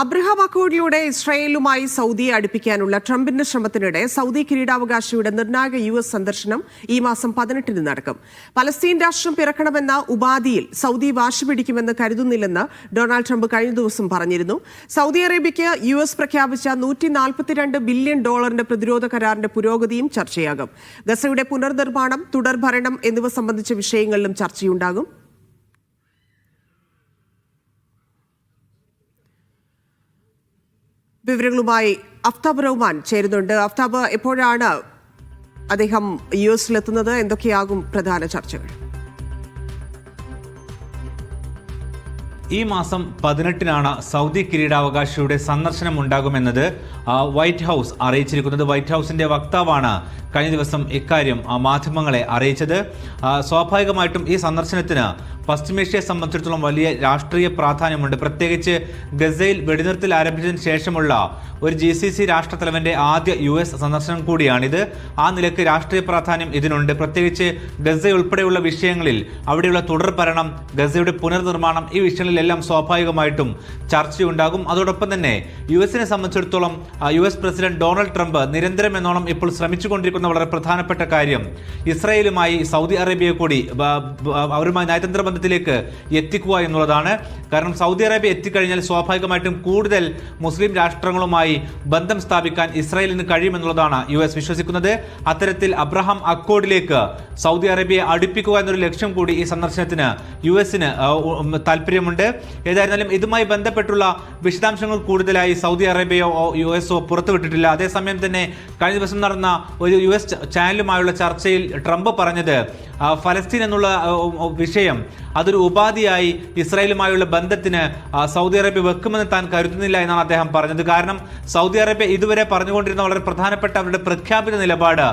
Abraham അക്കോഡിലൂടെ ഇസ്രായേലുമായി സൗദിയെ അടുപ്പിക്കാനുള്ള ട്രംപിന്റെ ശ്രമത്തിനിടെ Saudi കിരീടാവകാശിയുടെ നിർണായക U S സന്ദർശനം ഈ മാസം പതിനെട്ടിന് നടക്കും. പലസ്തീൻ രാഷ്ട്രം പിറക്കണമെന്ന ഉപാധിയിൽ സൗദി വാശി പിടിക്കുമെന്ന് കരുതുന്നില്ലെന്ന് ഡൊണാൾഡ് ട്രംപ് കഴിഞ്ഞ ദിവസം പറഞ്ഞിരുന്നു. സൗദി അറേബ്യയ്ക്ക് യു എസ് പ്രഖ്യാപിച്ച നൂറ്റി ബില്യൺ ഡോളറിന്റെ പ്രതിരോധ കരാറിന്റെ പുരോഗതിയും ചർച്ചയാകും. ഗസയുടെ പുനർനിർമ്മാണം തുടർഭരണം എന്നിവ സംബന്ധിച്ച വിഷയങ്ങളിലും ചർച്ചയുണ്ടാകും. വിവരങ്ങളുമായി അഫ്താബ് റഹ്മാൻ ചേരുന്നുണ്ട്. അഫ്താബ് എപ്പോഴാണ് അദ്ദേഹം യു എസിലെത്തുന്നത്? എന്തൊക്കെയാകും പ്രധാന ചർച്ചകൾ? ഈ മാസം പതിനെട്ടിനാണ് സൗദി കിരീടാവകാശിയുടെ സന്ദർശനം ഉണ്ടാകുമെന്നത് വൈറ്റ് ഹൗസ് അറിയിച്ചിരിക്കുന്നത്. വൈറ്റ് ഹൗസിന്റെ വക്താവാണ് കഴിഞ്ഞ ദിവസം ഇക്കാര്യം മാധ്യമങ്ങളെ അറിയിച്ചത്. സ്വാഭാവികമായിട്ടും ഈ സന്ദർശനത്തിന് പശ്ചിമേഷ്യയെ സംബന്ധിച്ചിടത്തോളം വലിയ രാഷ്ട്രീയ പ്രാധാന്യമുണ്ട്. പ്രത്യേകിച്ച് ഗസയിൽ വെടിനിർത്തൽ ആരംഭിച്ചതിന് ശേഷമുള്ള ഒരു ജി സി സി രാഷ്ട്രത്തലവന്റെ ആദ്യ യു എസ് സന്ദർശനം കൂടിയാണിത് ആ നിലയ്ക്ക് രാഷ്ട്രീയ പ്രാധാന്യം ഇതിനുണ്ട്. പ്രത്യേകിച്ച് ഗസ ഉൾപ്പെടെയുള്ള വിഷയങ്ങളിൽ അവിടെയുള്ള തുടർ ഭരണം ഗസയുടെ പുനർനിർമ്മാണം ഈ വിഷയങ്ങളിലെല്ലാം സ്വാഭാവികമായിട്ടും ചർച്ചയുണ്ടാകും. അതോടൊപ്പം തന്നെ യു എസിനെ സംബന്ധിച്ചിടത്തോളം U S president Donald Trump നിരന്തരം എന്നോണം ഇപ്പോൾ ശ്രമിച്ചുകൊണ്ടിരിക്കുന്ന വളരെ പ്രധാനപ്പെട്ട കാര്യം. ഇസ്രായേലുമായി സൗദി അറേബ്യയെ കൂടി അവരുമായി നയതന്ത്ര ബന്ധത്തിലേക്ക് എത്തിക്കുക എന്നുള്ളതാണ്. കാരണം സൗദി അറേബ്യ എത്തിക്കഴിഞ്ഞാൽ സ്വാഭാവികമായിട്ടും കൂടുതൽ മുസ്ലിം രാഷ്ട്രങ്ങളുമായി ബന്ധം സ്ഥാപിക്കാൻ ഇസ്രായേലിന് കഴിയുമെന്നുള്ളതാണ് യു എസ് വിശ്വസിക്കുന്നത്. അത്തരത്തിൽ അബ്രഹാം അക്കോഡിലേക്ക് സൗദി അറേബ്യയെ അടുപ്പിക്കുക എന്നൊരു ലക്ഷ്യം കൂടി ഈ സന്ദർശനത്തിന് യു എസിന് താല്പര്യമുണ്ട്. ഏതായിരുന്നാലും ഇതുമായി ബന്ധപ്പെട്ടുള്ള വിശദാംശങ്ങൾ കൂടുതലായി സൗദി അറേബ്യയോ യു എസോ പുറത്തുവിട്ടിട്ടില്ല. അതേസമയം തന്നെ കഴിഞ്ഞ ദിവസം നടന്ന ഒരു യു എസ് ചാനലുമായുള്ള ചർച്ചയിൽ ട്രംപ് പറഞ്ഞത് ഫലസ്തീൻ എന്നുള്ള വിഷയം അതൊരു ഉപാധിയായി ഇസ്രായേലുമായുള്ള ബന്ധത്തിന് സൗദി അറേബ്യ വെക്കുമെന്ന് താൻ കരുതുന്നില്ല എന്നാണ് അദ്ദേഹം പറഞ്ഞത്. കാരണം സൗദി അറേബ്യ ഇതുവരെ പറഞ്ഞുകൊണ്ടിരുന്ന വളരെ പ്രധാനപ്പെട്ട അവരുടെ പ്രഖ്യാപിത നിലപാട്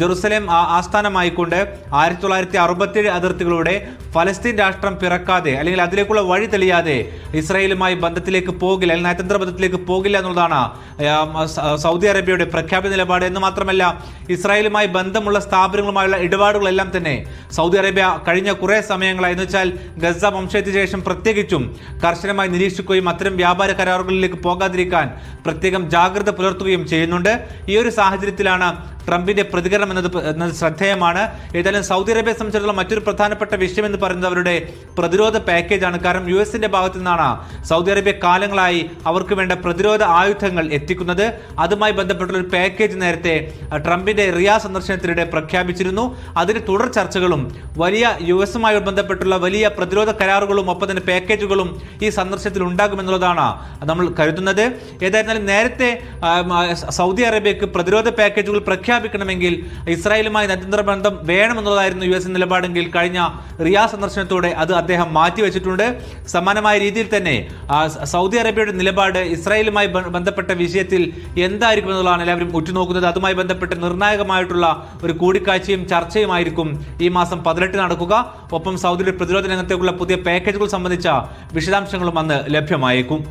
ജെറുസലേം ആസ്ഥാനമായിക്കൊണ്ട് ആയിരത്തി തൊള്ളായിരത്തി അറുപത്തിയേഴ് അതിർത്തികളുടെ ഫലസ്തീൻ രാഷ്ട്രം പിറക്കാതെ അല്ലെങ്കിൽ അതിലേക്കുള്ള വഴി തെളിയാതെ ഇസ്രായേലുമായി ബന്ധത്തിലേക്ക് പോകില്ല അല്ലെങ്കിൽ നയതന്ത്ര ബന്ധത്തിലേക്ക് പോകില്ല എന്നുള്ളതാണ് സൗദി അറേബ്യയുടെ പ്രഖ്യാപിത നിലപാട്. എന്ന് മാത്രമല്ല ഇസ്രായേലുമായി ബന്ധമുള്ള സ്ഥാപനങ്ങളുമായുള്ള ഇടപാടുകളെല്ലാം തന്നെ സൗദി അറേബ്യ കഴിഞ്ഞ കുറേ സമയങ്ങളായി എന്ന് വെച്ചാൽ ഗസ വംശത്തിന് ശേഷം പ്രത്യേകിച്ചും കർശനമായി നിരീക്ഷിക്കുകയും അത്തരം വ്യാപാര കരാറുകളിലേക്ക് പോകാതിരിക്കാൻ പ്രത്യേകം ജാഗ്രത പുലർത്തുകയും ചെയ്യുന്നുണ്ട്. ഈ ഒരു സാഹചര്യത്തിലാണ് ട്രംപിന്റെ പ്രതികരണം എന്നത് എന്നത് ശ്രദ്ധേയമാണ്. ഏതായാലും സൗദി അറേബ്യ സംബന്ധിച്ചിടത്തോളം മറ്റൊരു പ്രധാനപ്പെട്ട വിഷയം എന്ന് പറയുന്നത് അവരുടെ പ്രതിരോധ പാക്കേജാണ്. കാരണം യു എസിന്റെ ഭാഗത്തു നിന്നാണ് സൗദി അറേബ്യ കാലങ്ങളായി അവർക്ക് വേണ്ട പ്രതിരോധ ആയുധങ്ങൾ എത്തിക്കുന്നത്. അതുമായി ബന്ധപ്പെട്ടുള്ള ഒരു പാക്കേജ് നേരത്തെ ട്രംപിന്റെ റിയാ സന്ദർശനത്തിനിടെ പ്രഖ്യാപിച്ചിരുന്നു. അതിന് തുടർ ചർച്ചകളും വലിയ യു എസുമായി ബന്ധപ്പെട്ടുള്ള വലിയ പ്രതിരോധ കരാറുകളും ഒപ്പം തന്നെ പാക്കേജുകളും ഈ സന്ദർശനത്തിൽ ഉണ്ടാകുമെന്നുള്ളതാണ് നമ്മൾ കരുതുന്നത്. ഏതായിരുന്നാലും നേരത്തെ സൗദി അറേബ്യക്ക് പ്രതിരോധ പാക്കേജുകൾ പ്രഖ്യാപിക്കണമെങ്കിൽ ഇസ്രായേലുമായി നയതന്ത്ര ബന്ധം വേണമെന്നുള്ളതായിരുന്നു യു എസ് നിലപാടെങ്കിൽ കഴിഞ്ഞ റിയാ സന്ദർശനത്തോടെ അത് അദ്ദേഹം മാറ്റിവെച്ചിട്ടുണ്ട്. സമാനമായ രീതിയിൽ തന്നെ സൗദി അറേബ്യയുടെ നിലപാട് ഇസ്രായേലുമായി ബന്ധപ്പെട്ട വിഷയത്തിൽ എന്തായിരിക്കും എന്നുള്ളതാണ് എല്ലാവരും ഉറ്റുനോക്കുന്നത്. അതുമായി ബന്ധപ്പെട്ട് നിർണായകമായിട്ടുള്ള ഒരു കൂടിക്കാഴ്ചയും ചർച്ചയുമായിരിക്കും ഈ മാസം പതിനെട്ട് നടക്കുക. ഒപ്പം സൗദിയുടെ പ്രതിരോധ രംഗത്തേക്കുള്ള പുതിയ പാക്കേജുകൾ സംബന്ധിച്ച വിശദാംശങ്ങളും അന്ന് ലഭ്യമായേക്കും.